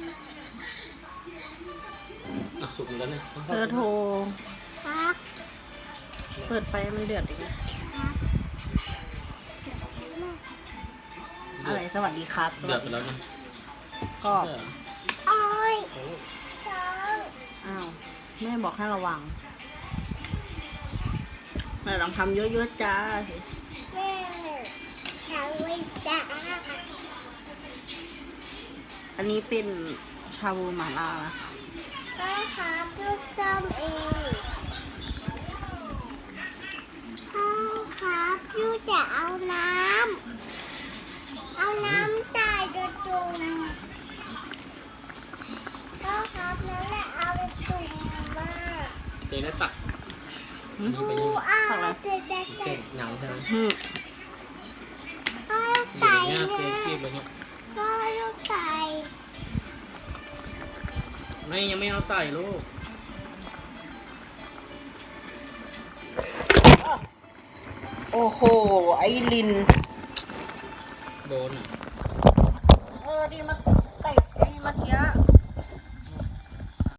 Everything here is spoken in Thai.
เนี่ธอโทร ครับเปิดไฟมันเดือดอีกอะไรสวัสดีครับเดือดไปแล้วนะก็โอ้ยช้างอ้าวแม่บอกให้ระวังแม่ลองทำเยอะๆจ้า แม่ อันนี้เป็นชาบูหมาล่านะคะก็ครับลูกจำเองพ่อครับลูกจะเอาน้ำ เอาน้ำใส่กระจุมพ่อครับแล้วแหละเอากระจุมมาเจ๊ได้ตักหึนี่ไปดูยังเอาเด็กๆเส้ใส่นเหงาใช่ไหมหึพ่ออยู่ใส่อย่างเงี้ยเนี่เจ๊คีบยไปเงี้ยพ่ ไม่ยังไม่เอาใส่ลูก โอ้โห ไอ้ลิน โดนอะ